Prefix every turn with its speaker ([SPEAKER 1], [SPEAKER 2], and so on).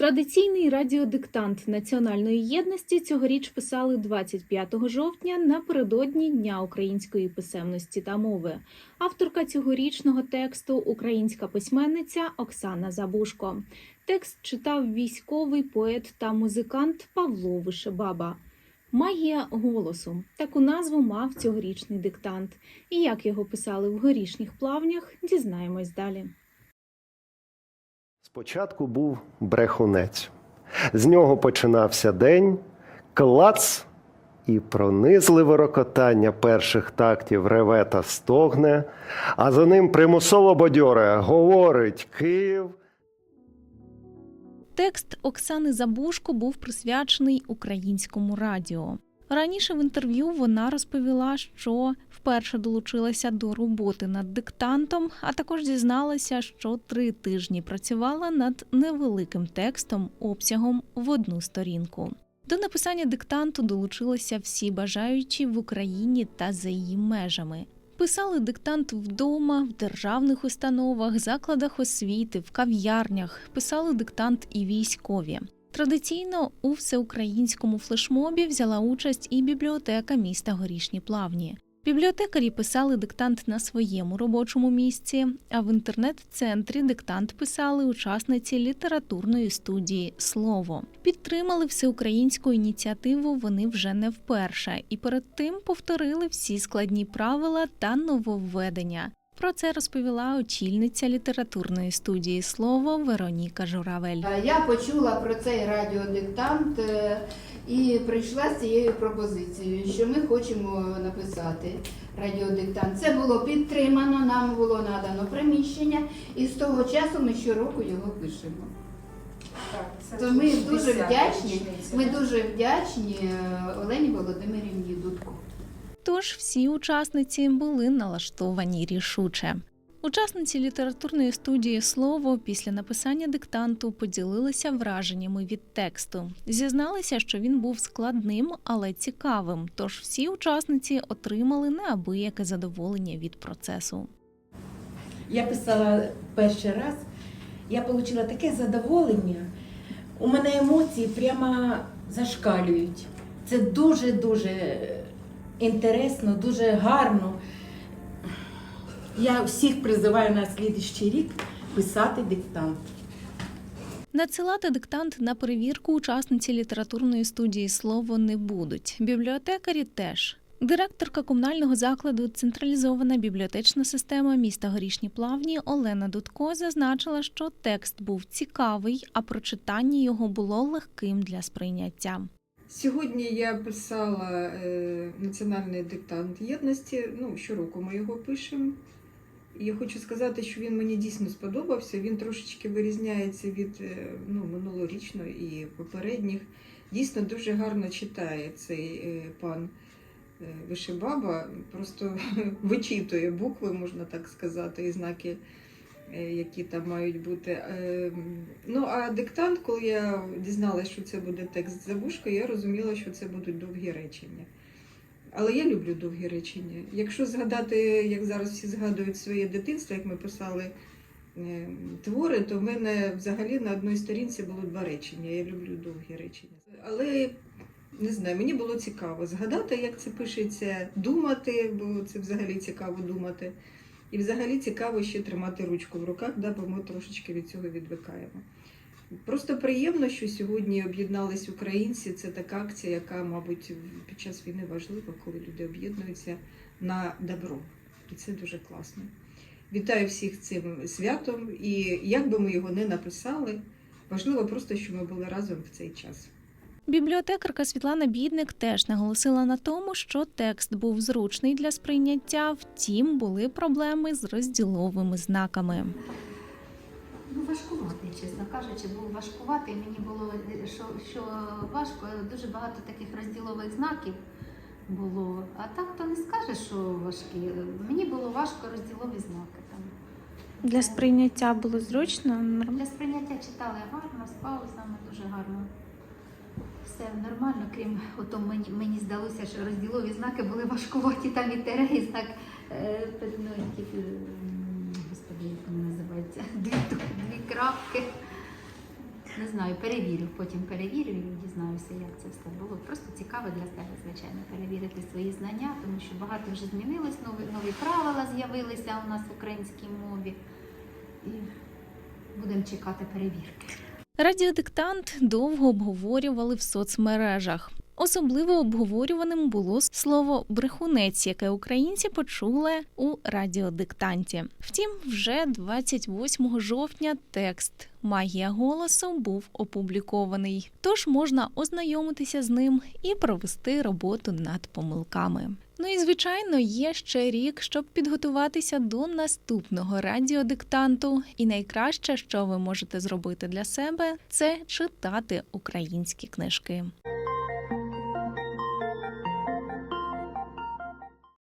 [SPEAKER 1] Традиційний радіодиктант національної єдності цьогоріч писали 25 жовтня напередодні Дня української писемності та мови. Авторка цьогорічного тексту українська письменниця Оксана Забушко. Текст читав військовий поет та музикант Павло Вишебаба. Магія голосу таку назву мав цьогорічний диктант. І як його писали в горішніх плавнях, дізнаємось далі.
[SPEAKER 2] Спочатку був брехунець. З нього починався день, клац і пронизливе рокотання перших тактів реве та стогне, а за ним примусово бадьоре говорить Київ.
[SPEAKER 1] Текст Оксани Забушко був присвячений українському радіо. Раніше в інтерв'ю вона розповіла, що вперше долучилася до роботи над диктантом, а також дізналася, що три тижні працювала над невеликим текстом обсягом в одну сторінку. До написання диктанту долучилися всі бажаючі в Україні та за її межами. Писали диктант вдома, в державних установах, закладах освіти, в кав'ярнях. Писали диктант і військові. Традиційно у всеукраїнському флешмобі взяла участь і бібліотека міста Горішні Плавні. Бібліотекарі писали диктант на своєму робочому місці, а в інтернет-центрі диктант писали учасниці літературної студії Слово. Підтримали всеукраїнську ініціативу вони вже не вперше, і перед тим повторили всі складні правила та нововведення. Про це розповіла очільниця літературної студії Слово Вероніка Журавель.
[SPEAKER 3] Я почула про цей радіодиктант е, і прийшла з цією пропозицією, що ми хочемо написати радіодиктант. Це було підтримано, нам було надано приміщення, і з того часу ми щороку його пишемо.
[SPEAKER 4] Так, це
[SPEAKER 3] То ми дуже вдячні. Ми дуже вдячні е, Олені Володимирівні Дудко.
[SPEAKER 1] Тож всі учасниці були налаштовані рішуче. Учасниці літературної студії Слово після написання диктанту поділилися враженнями від тексту. Зізналися, що він був складним, але цікавим. Тож всі учасниці отримали неабияке задоволення від процесу.
[SPEAKER 4] Я писала перший раз, я отримала таке задоволення. У мене емоції прямо зашкалюють. Це дуже-дуже інтересно, дуже гарно. Я всіх призиваю на слідчий рік писати диктант.
[SPEAKER 1] Надсилати диктант на перевірку учасниці літературної студії слово не будуть. Бібліотекарі теж. Директорка комунального закладу Централізована бібліотечна система міста Горішні Плавні Олена Дудко зазначила, що текст був цікавий, а прочитання його було легким для сприйняття.
[SPEAKER 5] Сьогодні я писала е, національний диктант єдності. Ну, щороку ми його пишемо. Я хочу сказати, що він мені дійсно сподобався. Він трошечки вирізняється від е, ну, минулорічного і попередніх. Дійсно дуже гарно читає цей е, пан Вишибаба. Просто вичитує букви, можна так сказати, і знаки, які там мають бути. Е, Ну, а диктант, коли я дізналася, що це буде текст забушка, я розуміла, що це будуть довгі речення. Але я люблю довгі речення. Якщо згадати, як зараз всі згадують своє дитинство, як ми писали е, твори, то в мене взагалі на одній сторінці було два речення. Я люблю довгі речення. Але не знаю, мені було цікаво згадати, як це пишеться, думати, бо це взагалі цікаво думати. І взагалі цікаво ще тримати ручку в руках, да, бо ми трошечки від цього відвикаємо. Просто приємно, що сьогодні об'єднались українці. Це така акція, яка, мабуть, під час війни важлива, коли люди об'єднуються на добро. І це дуже класно. Вітаю всіх цим святом. І як би ми його не написали, важливо просто, що ми були разом в цей час.
[SPEAKER 1] Бібліотекарка Світлана Бідник теж наголосила на тому, що текст був зручний для сприйняття, втім були проблеми з розділовими знаками.
[SPEAKER 6] Ну, важкуватий, чесно кажучи, був важкуватий. Мені було що, що важко, дуже багато таких розділових знаків було. А так то не скажеш, що важкі. Мені було важко розділові знаки там.
[SPEAKER 1] Для сприйняття було зручно.
[SPEAKER 6] Для сприйняття читали гарно, з паузами дуже гарно. Все нормально, крім ото мені, мені здалося, що розділові знаки були важкуваті, там і тере, і знак е, ну, господи, як вони називаються, дві, дві крапки. Не знаю, перевірю, потім перевірю і дізнаюся, як це все було. Просто цікаво для себе, звичайно, перевірити свої знання, тому що багато вже змінилось, нові, нові правила з'явилися у нас в українській мові. І будемо чекати перевірки.
[SPEAKER 1] Радіодиктант довго обговорювали в соцмережах. Особливо обговорюваним було слово брехунець, яке українці почули у радіодиктанті. Втім, вже 28 жовтня текст Магія голосу був опублікований. Тож можна ознайомитися з ним і провести роботу над помилками. Ну і звичайно, є ще рік, щоб підготуватися до наступного радіодиктанту. І найкраще, що ви можете зробити для себе, це читати українські книжки.